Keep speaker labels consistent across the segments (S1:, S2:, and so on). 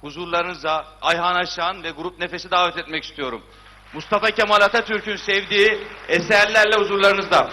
S1: huzurlarınıza Ayhan Aşan ve Grup Nefes'i davet etmek istiyorum. Mustafa Kemal Atatürk'ün sevdiği eserlerle huzurlarınızda.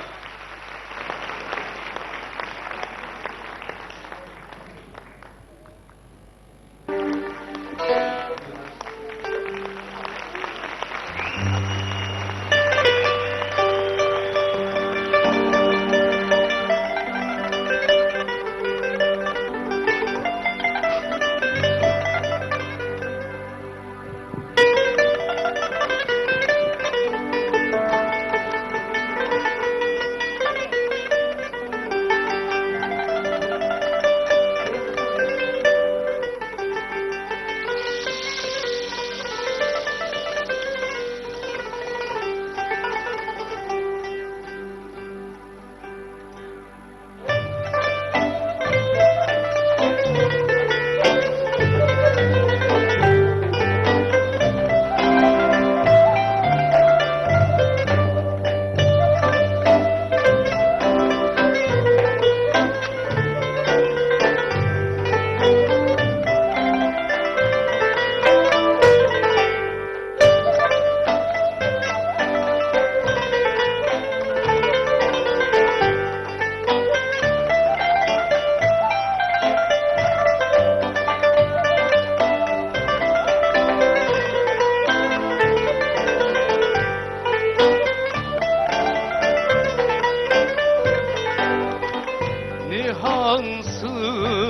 S1: 生
S2: 死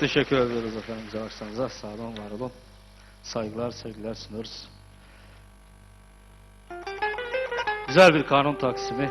S2: teşekkür ediyoruz efendim cevaplarınıza. Sağ olun, var olun. Saygılar, sevgiler sunuyoruz. Güzel bir kanun taksimi.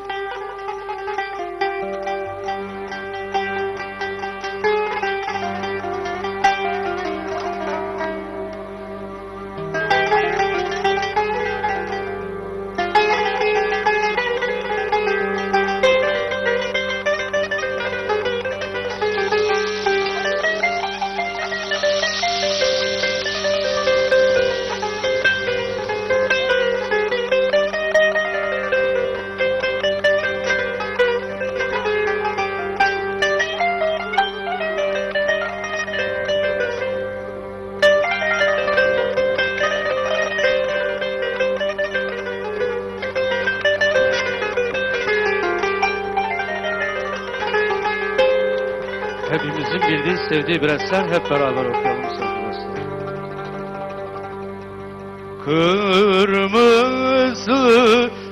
S2: Hepimizin bildiği, sevdiği bir eser. Hep beraber okuyalım dostlar.
S1: Kırmızı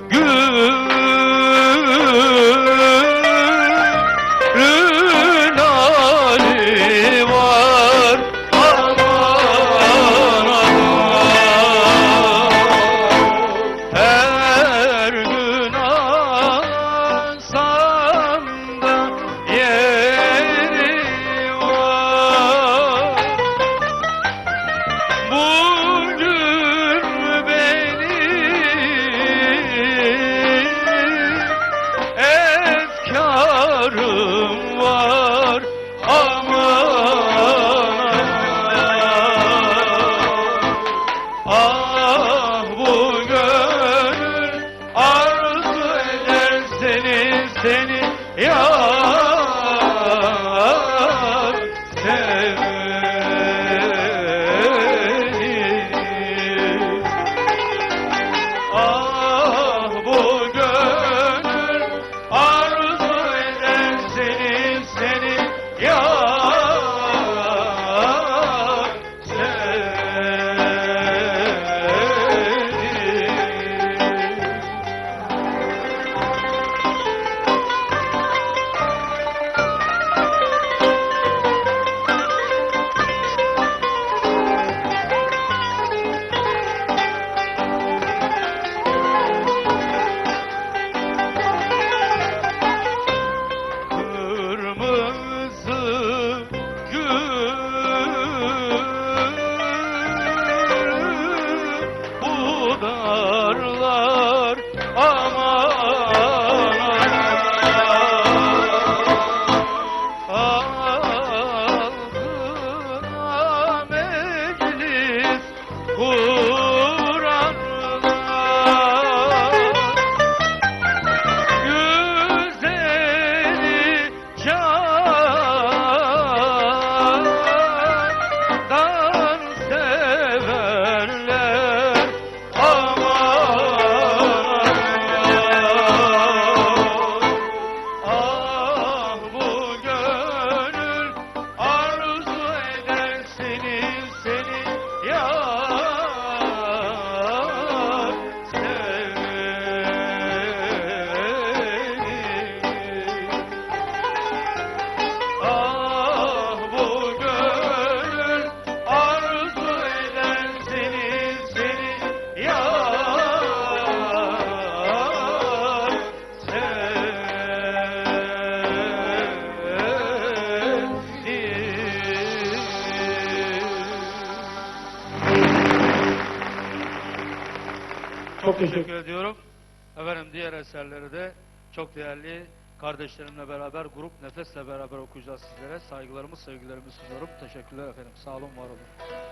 S1: gülün
S2: eserleri de çok değerli kardeşlerimle beraber, grup Nefes'le beraber okuyacağız sizlere. Saygılarımı, sevgilerimi sunuyorum. Teşekkürler efendim. Sağ olun, var olun.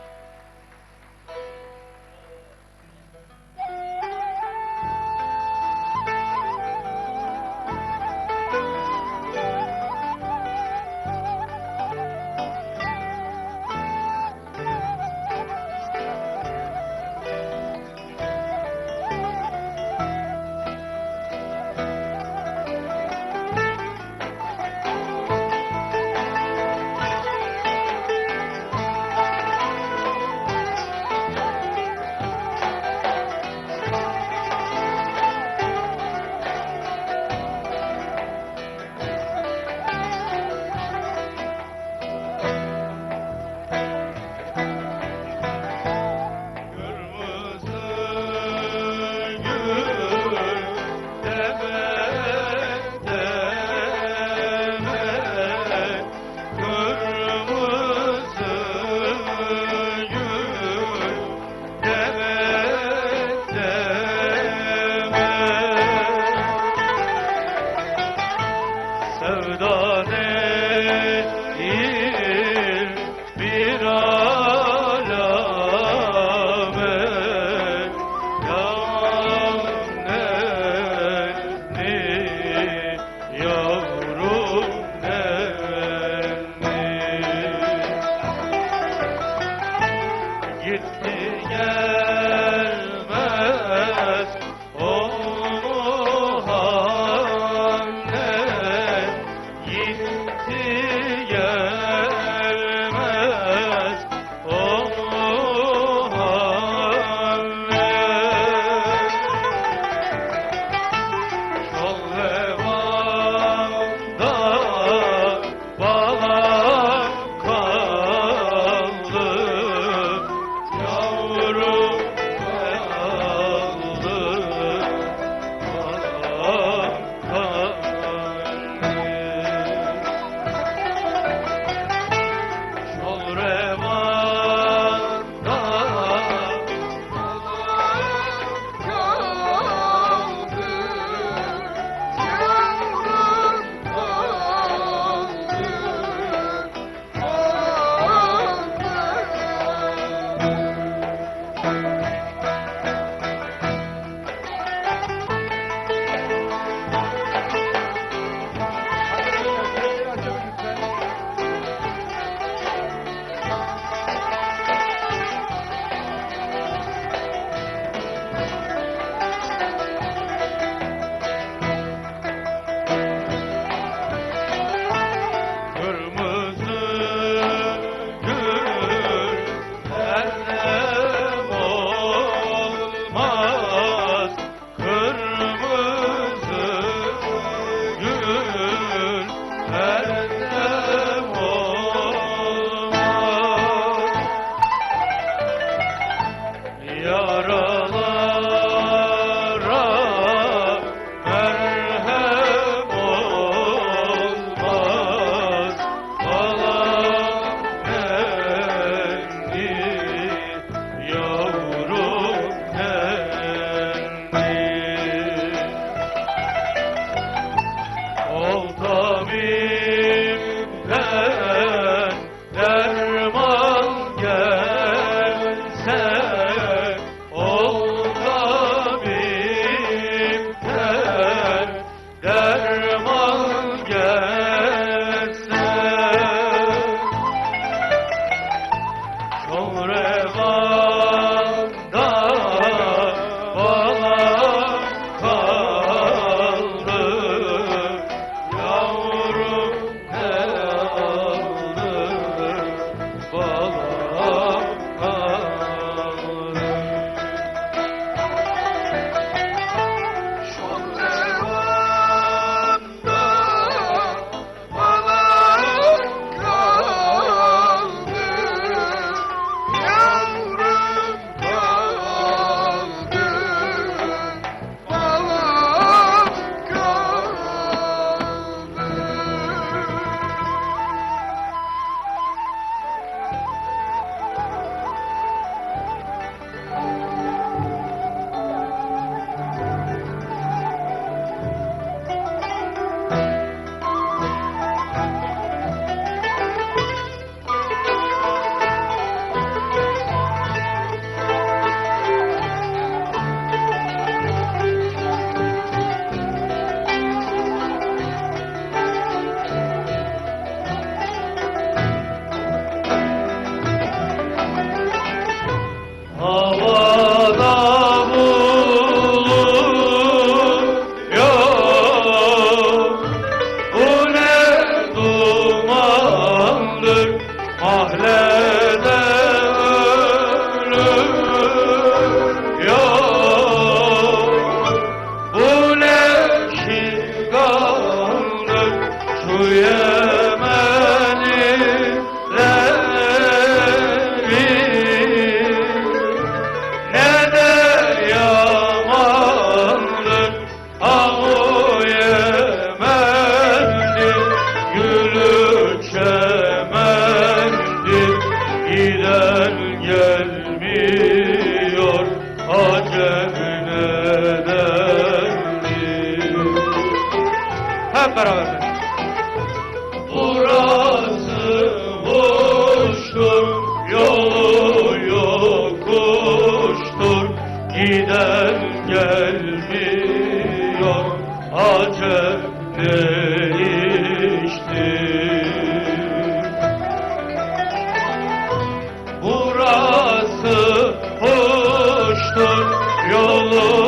S1: your love.